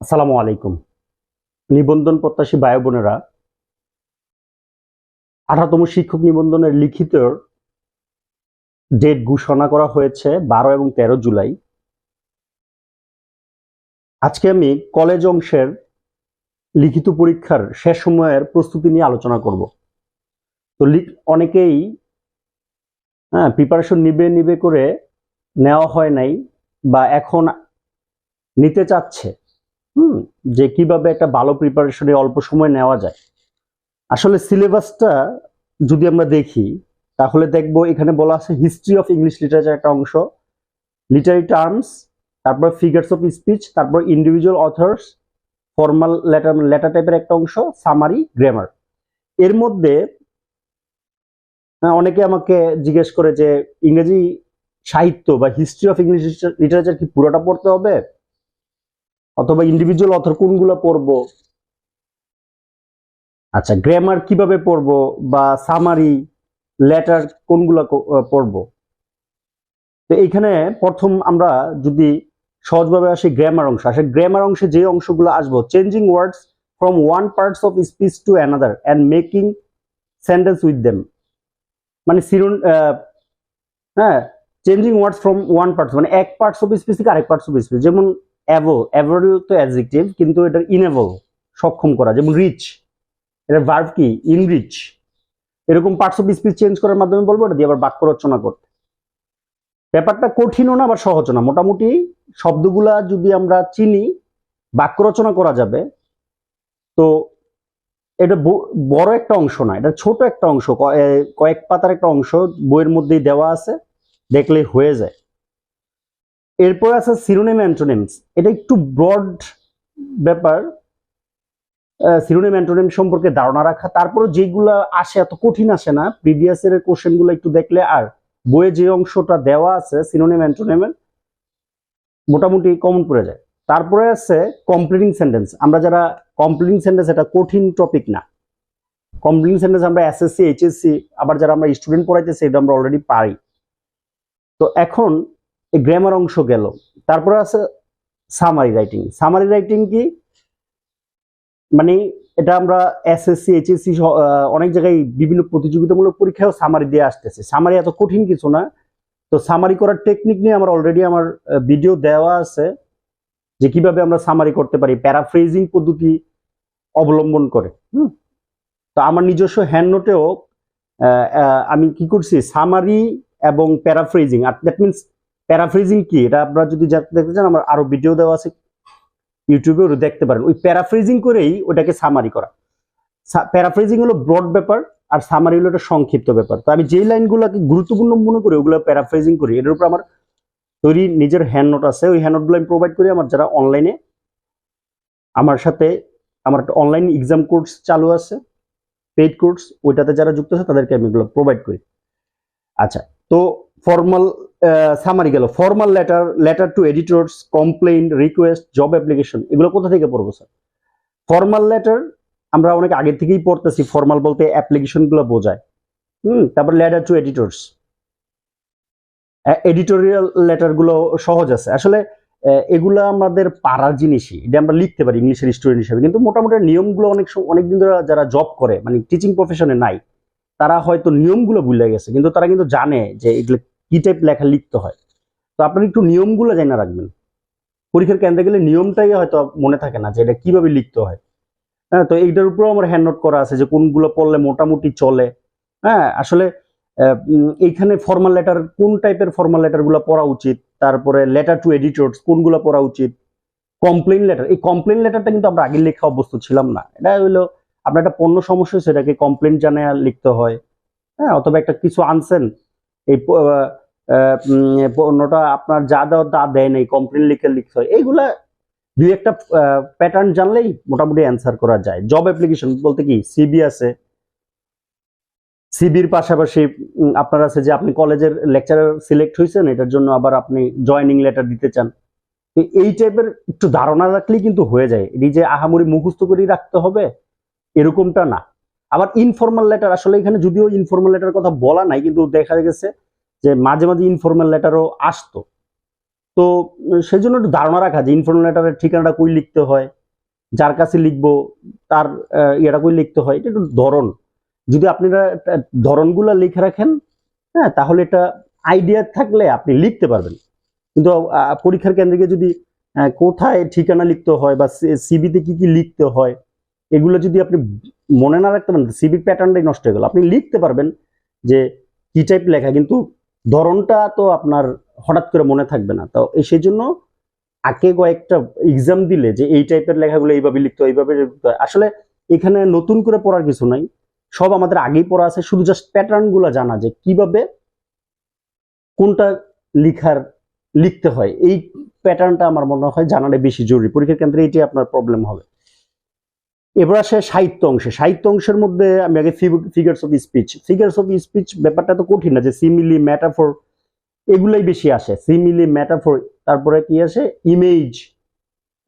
আসসালামু আলাইকুম। নিবন্ধন প্রত্যাশী ভাই বোনেরা, আঠারোতম শিক্ষক নিবন্ধনের লিখিত ডেট ঘোষণা করা হয়েছে বারো এবং তেরো জুলাই। আজকে আমি কলেজ অংশের লিখিত পরীক্ষার শেষ সময়ের প্রস্তুতি নিয়ে আলোচনা করব। তো অনেকেই হ্যাঁ প্রিপারেশন নিবে নিবে করে নেওয়া হয় নাই বা এখন নিতে চাচ্ছে। হুম, যে কীভাবে একটা ভালো প্রিপারেশনে অল্প সময় নেওয়া যায়। আসলে সিলেবাসটা যদি আমরা দেখি, তাহলে দেখব এখানে বলা আছে হিস্ট্রি অফ ইংলিশ লিটারেচার একটা অংশ লিটারি টার্মস তারপর ফিগার্স অফ স্পিচ তারপর individual authors formal letter letter টাইপের একটা অংশ সামারি গ্রামার এর মধ্যে অনেকে আমাকে জিজ্ঞেস করে যে ইংরেজি সাহিত্য বা হিস্ট্রি অফ ইংলিশ লিটারেচার কি পুরোটা পড়তে হবে? অথবা ইন্ডিভিজুয়াল অথর কোনগুলো পড়ব? আচ্ছা গ্রামার কীভাবে পড়ব বা সামারি লেটার কোনগুলো পড়ব? তো এইখানে প্রথম আমরা যদি সহজভাবে আসি গ্রামার অংশ আসে গ্রামার অংশে যে অংশগুলো আসব changing words from one parts of speech to another and making sentence with them মানে সিরুন হ্যাঁ changing words from one parts মানে এক পার্টস অফ স্পিচ থেকে আরেক পার্টস অফ স্পিচ যেমন অ্যাভো অ্যাভোল তো অ্যাডজেক্টিভ কিন্তু এটার ইনেবল সক্ষম করা, যেমন রিচ এটার ভার্ব কি? ইনরিচ এরকম পার্টস অফ স্পিচ চেঞ্জ করার মাধ্যমে বলব, এটা দিয়ে আবার বাক্য রচনা করতে। ব্যাপারটা কঠিনও না, আবার সহজ না। মোটামুটি শব্দগুলা যদি আমরা চিনি, বাক্য রচনা করা যাবে। তো এটা বড় একটা অংশ না, এটা ছোট একটা অংশ কয়েক পাতার একটা অংশ বইয়ের মধ্যেই দেওয়া আছে, দেখলেই হয়ে যায়। এরপর আছে সিরোনিম অ্যান্টোনিমস। এটা একটু ব্রড ব্যাপার। সিরোনিম অ্যান্টোনিম সম্পর্কে ধারণা রাখা। তারপরে যেগুলো আসে, এত কঠিন আসে না। প্রিভিয়াস এর কোশ্চেনগুলো একটু দেখলে আর বইয়ে যে অংশটা দেওয়া আছে সিনোনিম অ্যান্টোনিমের মোটামুটি কমন পড়ে যায়। তারপরে আছে কমপ্লিটিং সেন্টেন্স আমরা যারা কমপ্লিটিং সেন্টেন্স এটা কঠিন টপিক না। কমপ্লিটিং সেন্টেন্স আমরা এসএসসি এইচএসসি আবার যারা আমরা স্টুডেন্ট পড়াইতেছি, এটা আমরা অলরেডি পারি। তো এখন এই গ্রামার অংশ গেল। তারপরে আছে সামারি রাইটিং সামারি রাইটিং কি? মানে এটা আমরা এসএসসি এইচএসসি অনেক জায়গায় বিভিন্ন প্রতিযোগিতামূলক পরীক্ষায়ও সামারি দিয়ে আসতেছে। সামারি এত কঠিন কিছু না। তো সামারি করার টেকনিক নিয়ে আমার অলরেডি আমার ভিডিও দেওয়া আছে যে কীভাবে আমরা সামারি করতে পারি। প্যারাফ্রেজিং পদ্ধতি অবলম্বন করে। তো আমার নিজস্ব হ্যান্ড নোটেও আমি কি করছি? সামারি এবং প্যারাফ্রেজিং দ্যাট মিনস প্যারাফ্রেজিং কি? এটা আপনারা যদি দেখতে চান, আমার আরও ভিডিও দেওয়া আছে ইউটিউবে ওটা দেখতে পারেন। ওই প্যারাফ্রেজিং করেই ওটাকে সামারি করা। প্যারাফ্রেজিং হলো ব্রড ব্যাপার, আর সামারি হলো একটা সংক্ষিপ্ত ব্যাপার। তো আমি যেই লাইনগুলোকে গুরুত্বপূর্ণ মনে করি, ওগুলো প্যারাফ্রেজিং করি, এটার উপর আমার তৈরি নিজের হ্যান্ড নোট আছে। ওই হ্যান্ড নোটগুলো আমি প্রোভাইড করি আমার যারা অনলাইনে আমার সাথে আমার একটা অনলাইন এক্সাম কোর্স চালু আছে পেইড কোর্স ওইটাতে যারা যুক্ত আছে, তাদেরকে আমি এগুলো প্রোভাইড করি। আচ্ছা তো ফর্মাল সামারি গেল। Formal letter letter to editors complain request job application এগুলো কোথা থেকে পড়ব স্যার ফর্মাল লেটার আমরা অনেক আগে থেকেই পড়তেছি ফর্মাল বলতে অ্যাপ্লিকেশনগুলো বোঝায়। হুম, তারপর লেটার টু এডিটর্স এডিটোরিয়াল লেটারগুলো সহজ আছে। আসলে এগুলা আমাদের পাড়ার জিনিসই। এটা আমরা লিখতে পারি ইংলিশের স্টুডেন্ট হিসেবে। কিন্তু মোটামুটি নিয়মগুলো অনেক সম- অনেকদিন ধরে যারা জব করে মানে টিচিং প্রফেশনে নাই, তারা হয়তো নিয়মগুলো ভুলে গেছে। কিন্তু তারা কিন্তু জানে যে এগুলো কি টাইপ লেখা লিখতে হয়? তো আপনারা একটু নিয়মগুলো জানা রাখবেন। পরীক্ষার কেন্দ্রে গেলে নিয়মটাই হয়তো মনে থাকে না যে এটা কীভাবে লিখতে হয়। হ্যাঁ তো এইটার উপরেও আমার হ্যান্ড নোট করা আছে যে কোনগুলো পড়লে মোটামুটি চলে। হ্যাঁ আসলে এইখানে ফর্মাল লেটার কোন টাইপের ফর্মাল লেটারগুলো পড়া উচিত? তারপরে লেটার টু এডিটর্স কোনগুলো পড়া উচিত? কমপ্লেন লেটার এই কমপ্লেন লেটারটা কিন্তু আমরা আগে লেখা অভ্যস্ত ছিলাম না। এটা হলো, আপনার একটা পণ্য সমস্যা সেটাকে কমপ্লেন জানায় লিখতে হয়। হ্যাঁ অথবা একটা কিছু আনছেন এই পণ্যটা আপনার যা দেওয়ার তা দেয় নাই কমপ্লেন লিখে লিখতে হয়। এইগুলা দুই একটা প্যাটার্ন জানলেই মোটামুটি অ্যান্সার করা যায়। জব অ্যাপ্লিকেশন বলতে কি সিবি আছে। সিবির পাশাপাশি আপনার আছে যে আপনি কলেজের লেকচারার সিলেক্ট হয়েছেন, এটার জন্য আবার আপনি জয়নিং লেটার দিতে চান। তো এই টাইপের একটু ধারণা রাখলেই কিন্তু হয়ে যায়। এই যে আহামরি মুখস্থ করেই রাখতে হবে, এরকমটা না। আবার ইনফর্মাল লেটার আসলে এখানে যদিও ইনফর্মাল লেটার কথা বলা নাই, কিন্তু দেখা গেছে যে মাঝে মাঝে ইনফর্মাল লেটারও আসতো। তো সেই জন্য একটু ধারণা রাখা যে ইনফর্মাল লেটারের ঠিকানাটা কই লিখতে হয়, যার কাছে লিখব, তার ইয়েটা কই লিখতে হয়, এটা একটু ধরন। যদি আপনারা ধরনগুলো লিখে রাখেন হ্যাঁ তাহলে এটা আইডিয়া থাকলে আপনি লিখতে পারবেন। কিন্তু পরীক্ষার কেন্দ্রে যদি কোথায় ঠিকানা লিখতে হয় বা সিবিতে কি কি লিখতে হয়, এগুলো যদি আপনি মনে না রাখতে পারেন সিবির প্যাটার্নটাই নষ্ট হয়ে গেল। আপনি লিখতে পারবেন যে কি টাইপ লেখা, কিন্তু ধরনটা তো আপনার হঠাৎ করে মনে থাকবে না। তো সেই জন্য আগে কয়েকটা এক্সাম দিলে যে এই টাইপের লেখাগুলো এইভাবে লিখতে এইভাবে আসলে এখানে নতুন করে পড়ার কিছু নাই। সব আমাদের আগেই পড়া আছে, শুধু জাস্ট প্যাটার্নগুলো জানা যে কীভাবে কোনটা লিখার, লিখতে হয়। এই প্যাটার্নটা আমার মনে হয় জানাটা বেশি জরুরি। পরীক্ষার কেন্দ্রে এটি আপনার প্রবলেম হবে। এবার আসে সাহিত্য অংশে। সাহিত্য অংশের মধ্যে আমি আগে figures of speech figures of speech ব্যাপারটা তো কঠিন না যে সিমিলি ম্যাটাফোর এগুলাই বেশি আসে। সিমিলি ম্যাটাফোর তারপরে কি আসে? ইমেজ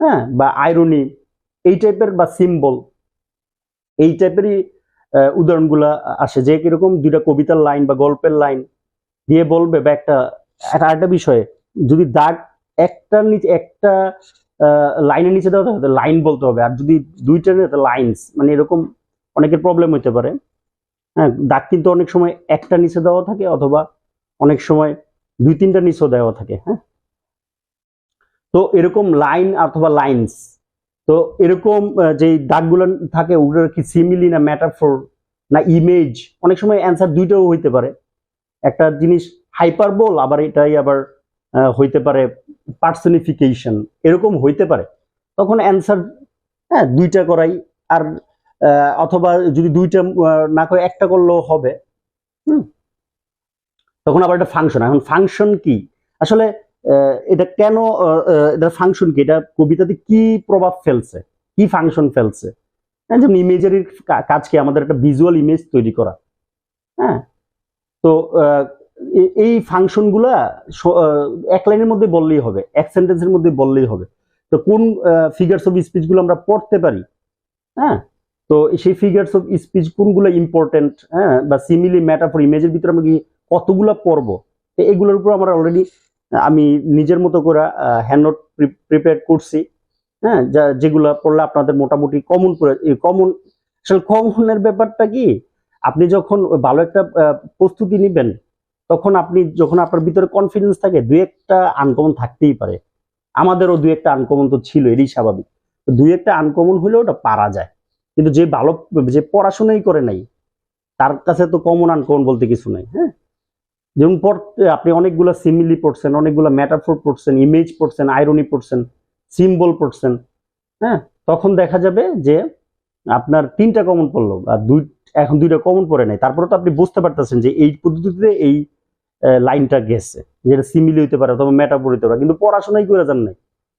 হ্যাঁ? বা আইরনি এই টাইপের বা সিম্বল এই টাইপেরই উদাহরণগুলা আসে। যে কীরকম দুইটা কবিতার লাইন বা গল্পের লাইন দিয়ে বলবে বা একটা একটা বিষয়ে যদি দাগ একটা নিচে একটা লাইনের নিচে দেওয়া থাকে লাইন বলতে হবে। আর যদি দুইটার লাইন্স মানে এরকম অনেকের প্রবলেম হতে পারে। হ্যাঁ দাগ কিন্তু অনেক সময় একটা নিচে দেওয়া থাকে অথবা অনেক সময় দুই তিনটা নিচেও দেওয়া থাকে হ্যাঁ। তো এরকম লাইন অথবা লাইনস তো এরকম যে দাগগুলো থাকে, ওগুলোর কি সিমিলি না ম্যাটাফোর না ইমেজ অনেক সময় অ্যান্সার দুইটাও হইতে পারে। একটা জিনিস হাইপারবোল আবার এটাই আবার হইতে পারে পার্সনিফিকেশন এরকম হইতে পারে। তখন অ্যান্সার হ্যাঁ দুইটা করাই আর অথবা যদি দুইটা না করে একটা করলেও হবে। তখন আবার একটা ফাংশন এখন ফাংশন কি? আসলে এটা কেন আহ, ফাংশন কি? এটা কবিতাতে কি প্রভাব ফেলছে? কি ফাংশন ফেলছে? হ্যাঁ যেমন ইমেজারির কাজ কি আমাদের একটা ভিজুয়াল ইমেজ তৈরি করা। হ্যাঁ? তো এই ফাংশনগুলা এক লাইনের মধ্যে বললেই হবে, এক সেন্টেন্সের মধ্যে বললেই হবে। তো কোন ফিগার্স অফ স্পিচগুলো আমরা পড়তে পারি? হ্যাঁ? তো সেই ফিগার্স অফ স্পিচ কোনগুলো ইম্পর্টেন্ট হ্যাঁ? বা সিমিলি ম্যাটাফর ইমেজের ভিতরে আমরা কি কতগুলা পড়ব? এগুলোর উপর আমরা অলরেডি আমি নিজের মতো করে হ্যান্ড নোট প্রিপেয়ার করছি হ্যাঁ? যা, যেগুলো পড়লে আপনাদের মোটামুটি কমন কমন আসলে কমনের ব্যাপারটা কি? আপনি যখন ভালো একটা প্রস্তুতি নেবেন তখন আপনি যখন আপনার ভিতরে কনফিডেন্স থাকে, দুই একটা আনকমন থাকতেই পারে। আমাদেরও দুই একটা আনকমন তো ছিল, এরই স্বাভাবিক। দুই একটা আনকমন হলেও ওটা পারা যায়। কিন্তু যে ভালো, যে পড়াশোনাই করে নাই, তার কাছে তো কমন আনকমন বলতে কিছু নাই হ্যাঁ? যেমন পড়তে, আপনি অনেকগুলো সিমিলি পড়ছেন, অনেকগুলো ম্যাটাফোর পড়ছেন ইমেজ পড়ছেন আইরনি পড়ছেন সিম্বল পড়ছেন হ্যাঁ? তখন দেখা যাবে যে আপনার তিনটা কমন পড়ল, আর দুই, এখন দুইটা কমন পড়ে নাই। তারপরে তো আপনি বুঝতে পারতেছেন যে এই পদ্ধতিতে এই লাইনটা গেছে। যেটা সিমিলি হইতে পারে অথবা ম্যাটাফোর হইতে পারে। কিন্তু পড়াশোনাই করে যান নাই।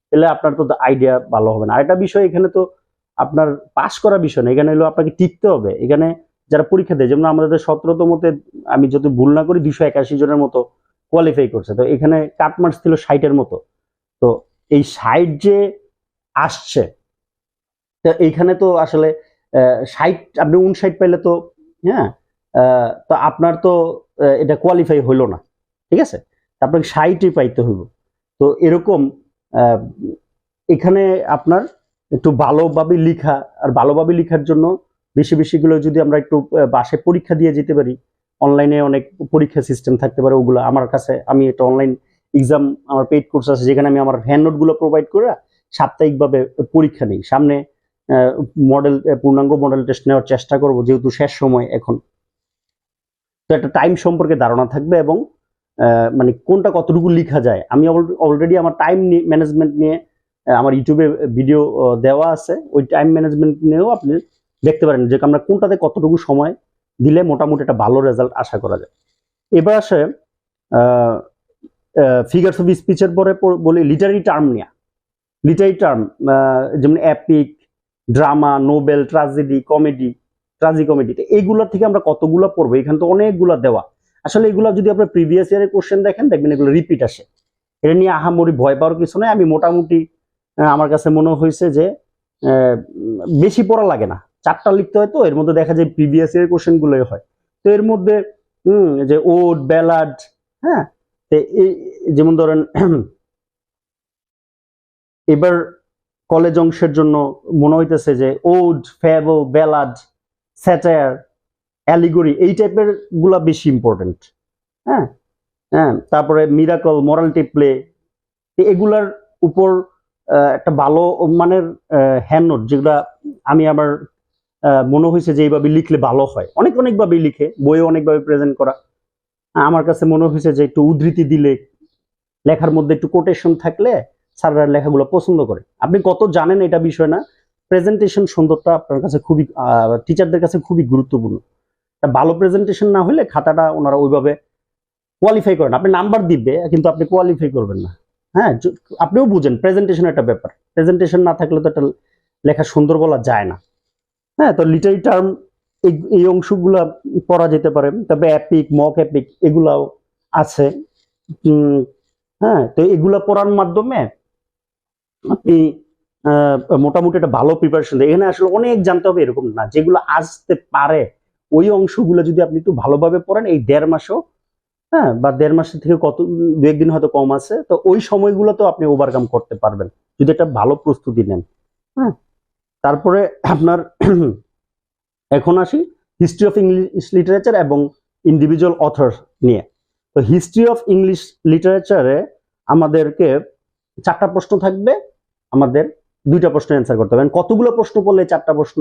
তাহলে আপনার তো আইডিয়া ভালো হবে না। আরেকটা বিষয় এখানে তো আপনার পাশ করা বিষয় না। এখানে হলো আপনাকে টিকতে হবে। এখানে যারা পরীক্ষা দেয়, যেমন আমাদের সতেরোতমতে আমি যদি ভুল না করি দুশো একাশি জনের মতো কোয়ালিফাই করছে। তো এখানে কাটমার্কস ছিল ষাটের মতো। তো এই ষাট যে আসছে, তো এইখানে তো আসলে ষাট, আপনি উনষাট পাইলে তো হ্যাঁ তো আপনার তো এটা কোয়ালিফাই হইল না, ঠিক আছে? আপনাকে ষাটই পাইতে হইব। তো এরকম এখানে আপনার একটু ভালোভাবে লিখা, আর ভালোভাবে লিখার জন্য বেশি বেশিগুলো যদি আমরা একটু বাসে পরীক্ষা দিয়ে যেতে পারি অনলাইনে অনেক পরীক্ষা সিস্টেম থাকতে পারে, ওগুলো আমার কাছে, আমি একটা অনলাইন এক্সাম আমার পেইড কোর্স আছে, যেখানে আমি আমার হ্যান্ড নোটগুলো প্রোভাইড করে সাপ্তাহিকভাবে পরীক্ষা নিই। সামনে মডেল পূর্ণাঙ্গ মডেল টেস্ট নেওয়ার চেষ্টা করব, যেহেতু শেষ সময় এখন। তো একটা টাইম সম্পর্কে ধারণা থাকবে এবং মানে কোনটা কতটুকু লেখা যায়। আমি অলরেডি আমার টাইম ম্যানেজমেন্ট নিয়ে আমার ইউটিউবে ভিডিও দেওয়া আছে। ওই টাইম ম্যানেজমেন্ট নিয়েও আপনি দেখতে পারেন যে আমরা কোনটাতে কতটুকু সময় দিলে মোটামুটি একটা ভালো রেজাল্ট আশা করা যায়। এবার আসে ফিগার্স অফ স্পিচের পরে বলি লিটারি টার্ম নিয়ে। লিটারি টার্ম যেমন epic drama novel tragedy comedy tragicomedy এইগুলোর থেকে আমরা কতগুলো পড়ব? এখানে তো অনেকগুলো দেওয়া। আসলে এগুলো যদি আপনার প্রিভিয়াস ইয়ারের কোশ্চেন দেখেন, দেখবেন এগুলো রিপিট আসে। এটা নিয়ে আহামরি ভয় পাওয়ার কিছু নয় আমি মোটামুটি আমার কাছে মনে হয়েছে যে বেশি পড়া লাগে না। চারটা লিখতে হয় তো, এর মধ্যে দেখা যায় প্রিভিয়াস ইয়ারের কোশ্চেন গুলোই হয়। তো এর মধ্যে, হম যে ওড ব্যালাড হ্যাঁ? যেমন ধরেন, এবার কলেজ অংশের জন্য মনে হইতেছে যে ode fable ballad satire allegory এই টাইপেরগুলা বেশি ইম্পর্টেন্ট হ্যাঁ? হ্যাঁ তারপরে মিরাকল মরালিটি প্লে এগুলার উপর একটা ভালো মানের হ্যান্ড যেগুলা আমি আমার মনে হয়েছে যে এইভাবে লিখলে ভালো হয়। অনেক অনেকভাবেই লিখে বইয়ে অনেকভাবে প্রেজেন্ট করা। আমার কাছে মনে হয়েছে যে একটু উদ্ধৃতি দিলে, লেখার মধ্যে একটু কোটেশন থাকলে স্যাররা লেখাগুলো পছন্দ করে। আপনি কত জানেন এটা বিষয় না প্রেজেন্টেশন সুন্দরটা আপনার কাছে খুবই টিচারদের কাছে খুবই গুরুত্বপূর্ণ। ভালো প্রেজেন্টেশন না হলে খাতাটা ওনারা ওইভাবে কোয়ালিফাই করেন আপনি নাম্বার দিবে, কিন্তু আপনি কোয়ালিফাই করবেন না। হ্যাঁ আপনিও বুঝেন প্রেজেন্টেশন একটা ব্যাপার। প্রেজেন্টেশন না থাকলে তো একটা লেখা সুন্দর বলা যায় না। হ্যাঁ তো লিটারি টার্ম এই অংশগুলা পড়া যেতে পারে। তবে অ্যাপিক মক অ্যাপিক এগুলাও আছে। হ্যাঁ তো এগুলা পড়ার মাধ্যমে আপনি মোটামুটি একটা ভালো প্রিপারেশন দেয়। এখানে আসলে অনেক জানতে হবে, এরকম না। যেগুলো আসতে পারে, ওই অংশগুলো যদি আপনি একটু ভালোভাবে পড়েন, এই দেড় মাসও হ্যাঁ বা দেড় মাসের থেকে কত, দু একদিন হয়তো কম আছে, তো ওই সময়গুলো তো আপনি ওভারকাম করতে পারবেন, যদি একটা ভালো প্রস্তুতি নেন হ্যাঁ। তারপরে আপনার এখন আসি হিস্ট্রি অফ ইংলিশ লিটারেচার এবং ইন্ডিভিজুয়াল অথর নিয়ে। তো হিস্ট্রি অফ ইংলিশ লিটারেচারে আমাদেরকে চারটা প্রশ্ন থাকবে, আমাদের দুইটা প্রশ্ন অ্যান্সার করতে হবে কতগুলো প্রশ্ন পড়লে চারটা প্রশ্ন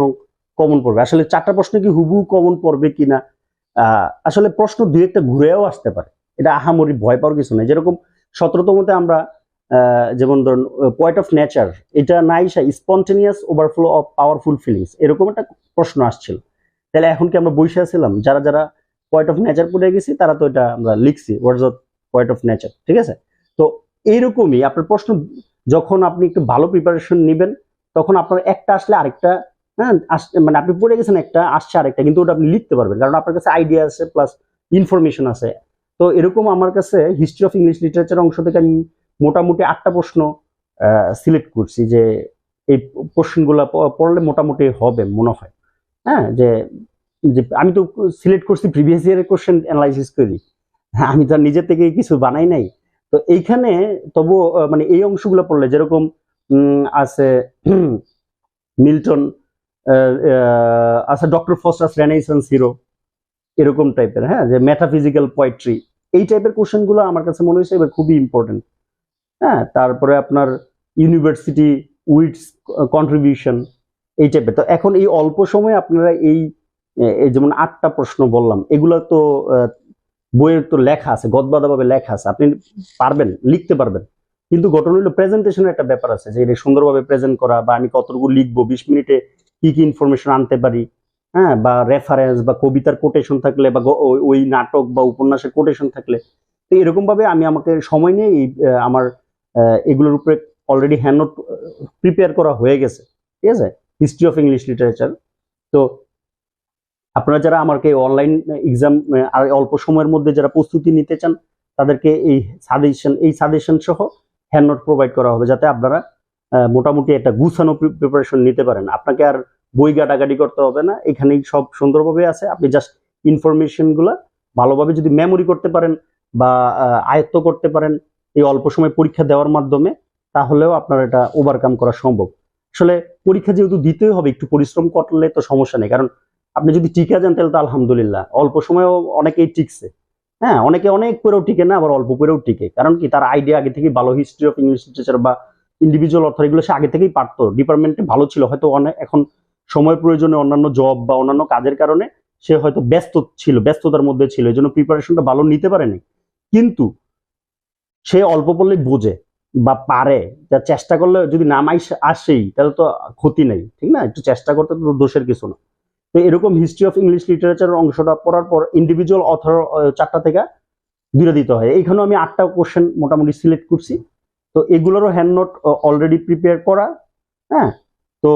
কমন পড়বে? আসলে চারটা প্রশ্ন কি হুবু কমন পড়বে কিনা? আসলে প্রশ্ন দুই একটা ঘুরেও আসতে পারে। এটা আহামরি ভয় পাওয়ার কিছু নেই। যেরকম সতেরোতমতে আমরা যেমন ধরুন পয়েন্ট অফ নেচার এটা নাই spontaneous overflow of powerful feelings এরকম একটা প্রশ্ন আসছিল। তাহলে এখন কি আমরা বসে আছিলাম? যারা যারা পয়েন্ট অফ নেচার পড়ে গেছি, তারা তো এটা আমরা লিখছি। Words of point of nature ঠিক আছে? তো এইরকমই আপনার প্রশ্ন যখন আপনি একটু ভালো প্রিপারেশন নেবেন, তখন আপনার একটা আসলে আরেকটা হ্যাঁ মানে আপনি পড়ে গেছেন একটা, আসছে আরেকটা, কিন্তু ওটা আপনি লিখতে পারবেন। কারণ আপনার কাছে আইডিয়া আছে প্লাস ইনফরমেশন আছে। তো এরকম আমার কাছে হিস্ট্রি অফ ইংলিশ লিটারেচার অংশ থেকে আমি মোটামুটি আটটা প্রশ্ন সিলেক্ট করছি যে এই কোশ্চেনগুলো পড়লে মোটামুটি হবে মনে হয় হ্যাঁ যে আমি তো সিলেক্ট করছি প্রিভিয়াস ইয়ারের কোশ্চেন অ্যানালাইসিস করি। হ্যাঁ আমি তো আর নিজে থেকে কিছু বানাই নাই। তো এইখানে তবু মানে এই অংশগুলো পড়লে যেরকম আছে মিল্টন আছে ডক্টর ফস্টাস রেনাইসেন্স হিরো, এরকম টাইপের হ্যাঁ যে মেটাফিজিক্যাল পোয়েট্রি এই টাইপের কোশ্চেনগুলো আমার কাছে মনে হয়েছে এবার খুবই ইম্পর্টেন্ট হ্যাঁ তারপরে আপনার ইউনিভার্সিটি উইথস কন্ট্রিবিউশন এই টাইপের, তো এখন এই অল্প সময়ে আপনারা এই যেমন আটটা প্রশ্ন বললাম, এগুলো তো বইয়ের তো লেখা আছে, গদবাদাভাবে লেখা আছে। আপনি পারবেন, লিখতে পারবেন। কিন্তু ঘটনা হলো প্রেজেন্টেশনের একটা ব্যাপার আছে, যে এটা সুন্দরভাবে প্রেজেন্ট করা, বা আমি কতটুকু লিখব, বিশ মিনিটে কি কি ইনফরমেশন আনতে পারি হ্যাঁ বা রেফারেন্স বা কবিতার কোটেশন থাকলে, বা ওই- নাটক, বা উপন্যাসের কোটেশন থাকলে। তো এরকম ভাবে আমি আমাকে সময় নিয়ে আমার এগুলোর উপরে অলরেডি হ্যান্ড নোট প্রিপেয়ার করা হয়ে গেছে। ঠিক আছে? হিস্ট্রি অফ ইংলিশ লিটারেচার তো আপনারা যারা আমাকে অনলাইন এক্সাম আর অল্প সময়ের মধ্যে যারা প্রস্তুতি নিতে চান, তাদেরকে এই সাজেশন এই সাজেশন সহ হ্যান্ড নোট প্রোভাইড করা হবে যাতে আপনারা মোটামুটি একটা গুছানো প্রিপারেশন নিতে পারেন। আপনাকে আর বই গাটাগাটি করতে হবে না। এখানেই সব সুন্দরভাবে আছে। আপনি জাস্ট ইনফরমেশনগুলা ভালোভাবে যদি মেমোরি করতে পারেন বা আয়ত্ত করতে পারেন এই অল্প সময় পরীক্ষা দেওয়ার মাধ্যমে, তাহলেও আপনার এটা ওভারকাম করা সম্ভব। আসলে পরীক্ষা যেহেতু দিতেই হবে, একটু পরিশ্রম করলে তো সমস্যা নেই। কারণ আপনি যদি টিকা যান তাহলে তো আলহামদুলিল্লাহ। অল্প সময়েও অনেকেই টিকছে হ্যাঁ অনেকে অনেক পরেও টিকে না, আবার অল্প পরেও টিকে কারণ কি? তার আইডিয়া আগে থেকে ভালো হিস্ট্রি অফ ইংলিশ লিটারেচার বা ইন্ডিভিজুয়াল অর্থ এগুলো সে আগে থেকেই পারতো। ডিপার্টমেন্টে ভালো ছিল। হয়তো অনেক এখন সময় প্রয়োজনে অন্যান্য জব বা অন্যান্য কাজের কারণে সে হয়তো ব্যস্ত ছিল, ব্যস্ততার মধ্যে ছিল। এই জন্য প্রিপারেশনটা ভালো নিতে পারেনি। কিন্তু সে অল্প পড়লে বোঝে বা পারে। যা চেষ্টা করলে যদি নাম আসেই, তাহলে তো ক্ষতি নেই। ঠিক না? একটু চেষ্টা করতে তো দোষের কিছু না। তো এরকম হিস্ট্রি অফ ইংলিশ লিটারেচারের অংশটা পড়ার পর ইন্ডিভিজুয়াল অথর চারটা থেকে দুইটা দিতে হয়। এইখানেও আমি আটটা কোশ্চেন মোটামুটি সিলেক্ট করছি। তো এগুলোরও হ্যান্ড নোট অলরেডি প্রিপেয়ার করা হ্যাঁ? তো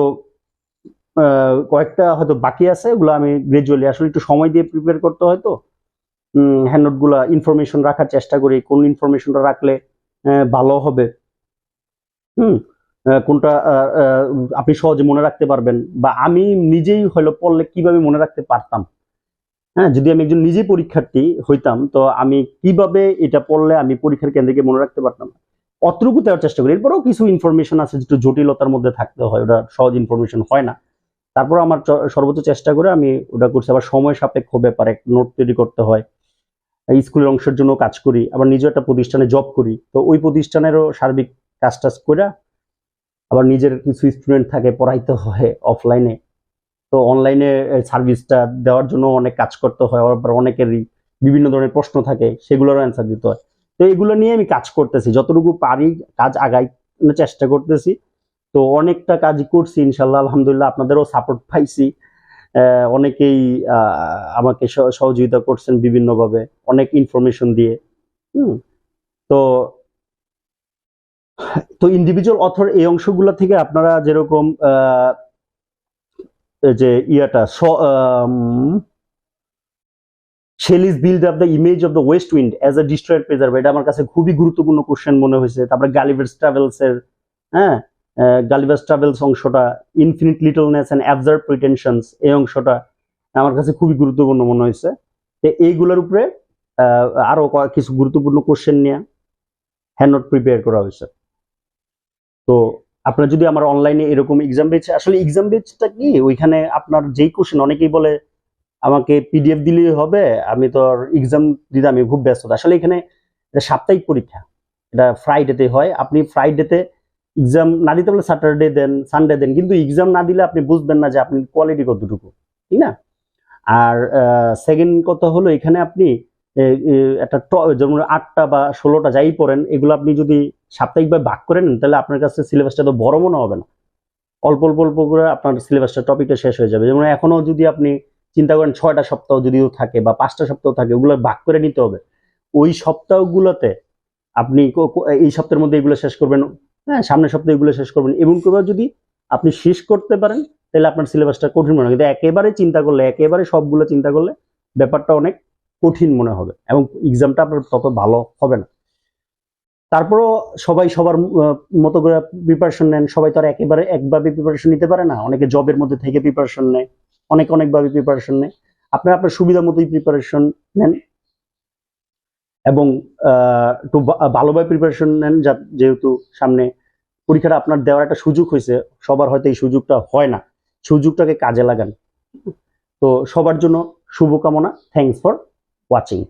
কয়েকটা হয়তো বাকি আছে, ওগুলো আমি গ্রাজুয়ালি আসলে একটু সময় দিয়ে প্রিপেয়ার করতে হয় তো। হ্যান্ড নোটগুলো ইনফরমেশন রাখার চেষ্টা করি, কোন ইনফরমেশনটা রাখলে ভালো হবে। হুম? কোনটা আপনি সহজে মনে রাখতে পারবেন বা আমি নিজেই হলো পড়লে কীভাবে মনে রাখতে পারতাম? হ্যাঁ যদি আমি একজন নিজেই পরীক্ষার্থী হইতাম, তো আমি কীভাবে এটা পড়লে আমি পরীক্ষার কেন্দ্রকে মনে রাখতে পারতাম? অতটুকু দেওয়ার চেষ্টা করি। এরপরেও কিছু ইনফরমেশন আছে যেটা জটিলতার মধ্যে থাকতে হয়, ওটা সহজ ইনফরমেশন হয় না। তারপর আমার সর্বোচ্চ চেষ্টা করে আমি ওটা করছি। আবার সময় সাপেক্ষ ব্যাপারে নোট তৈরি করতে হয়। স্কুলের অংশের জন্য কাজ করি, আবার নিজে একটা প্রতিষ্ঠানে জব করি। তো ওই প্রতিষ্ঠানেরও সার্বিক কাজ টাজ করে আবার নিজের কিছু স্টুডেন্ট থাকে, পড়াইতে হয় অফলাইনে তো অনলাইনে সার্ভিসটা দেওয়ার জন্য অনেক কাজ করতে হয়, আবার অনেকেরই বিভিন্ন ধরনের প্রশ্ন থাকে, সেগুলোরও অ্যান্সার দিতে হয়। তো এগুলো নিয়ে আমি কাজ করতেছি, যতটুকু পারি কাজ আগাই চেষ্টা করতেছি। তো অনেকটা কাজ করছি ইনশাল্লাহ আলহামদুলিল্লাহ, আপনাদেরও সাপোর্ট পাইছি। অনেকেই আমাকে সহ- সহযোগিতা করছেন বিভিন্নভাবে, অনেক ইনফরমেশন দিয়ে। হুম, তো তো ইন্ডিভিজুয়াল অথর এই অংশগুলো থেকে আপনারা যেরকম যে ইয়াটা Shelley is build up the image of the west wind as a destroyed preserve এটা আমার কাছে খুবই গুরুত্বপূর্ণ কোশ্চেন মনে হয়েছে। তারপরে গালিভার্স ট্রাভেলস এর হ্যাঁ গালিভার্স ট্রাভেলস অংশটা infinite littleness and absurd pretensions এই অংশটা আমার কাছে খুবই গুরুত্বপূর্ণ মনে হয়েছে। তো এইগুলোর উপরে আরও কিছু গুরুত্বপূর্ণ কোশ্চেন নিয়ে হ্যান্ড নোট প্রিপেয়ার করা হয়েছে। তো আপনার যদি আমার অনলাইনে এরকম এক্সাম বেচ আসলে এক্সাম বেচটা কি? ওইখানে আপনার যেই কোশ্চেন অনেকেই বলে, আমাকে পিডিএফ দিলেই হবে, আমি তো এক্সাম দিতে, আমি খুব ব্যস্ত। আসলে এখানে এটা সাপ্তাহিক পরীক্ষা। এটা ফ্রাইডেতে হয়। আপনি ফ্রাইডেতে এক্সাম না দিতে পারলে স্যাটারডে দেন সানডে দেন, কিন্তু এক্সাম না দিলে আপনি বুঝবেন না যে আপনি কোয়ালিটি কতটুকু, ঠিক না? আর সেকেন্ড কথা হলো, এখানে আপনি একটা যেমন আটটা বা ষোলোটা যাই পড়েন, এগুলো আপনি যদি সাপ্তাহিকভাবে ভাগ করে নেন, তাহলে আপনার কাছে সিলেবাসটা তো বড় মনে হবে না। অল্প অল্প অল্প করে আপনার সিলেবাসটা টপিকটা শেষ হয়ে যাবে। যেমন এখনও যদি আপনি চিন্তা করেন ছয়টা সপ্তাহ যদিও থাকে বা পাঁচটা সপ্তাহ থাকে, ওগুলো ভাগ করে নিতে হবে। ওই সপ্তাহগুলোতে আপনি এই সপ্তাহের মধ্যে এগুলো শেষ করবেন হ্যাঁ সামনের সপ্তাহে এগুলো শেষ করবেন। এবং কেউ যদি আপনি শেষ করতে পারেন, তাহলে আপনার সিলেবাসটা কঠিন মনে হবে। কিন্তু একেবারে চিন্তা করলে, একেবারে সবগুলো চিন্তা করলে ব্যাপারটা অনেক কঠিন মনে হবে এবং এক্সামটা আপনার তত ভালো হবে না। তারপরও সবাই সবার মতো করে প্রিপারেশন নেন। সবাই তো আর একেবারে একভাবে প্রিপারেশন নিতে পারে না। অনেকে জবের মধ্যে থেকে প্রিপারেশন নেয়। অনেক অনেকভাবে প্রিপারেশন নেয়। আপনার আপনার সুবিধা মতোই প্রিপারেশন নেন এবং একটু ভালোভাবে প্রিপারেশন নেন যা- যেহেতু সামনে পরীক্ষাটা আপনার দেওয়ার একটা সুযোগ হয়েছে, সবার হয়তো এই সুযোগটা হয় না। সুযোগটাকে কাজে লাগান। তো সবার জন্য শুভকামনা। Thanks for watching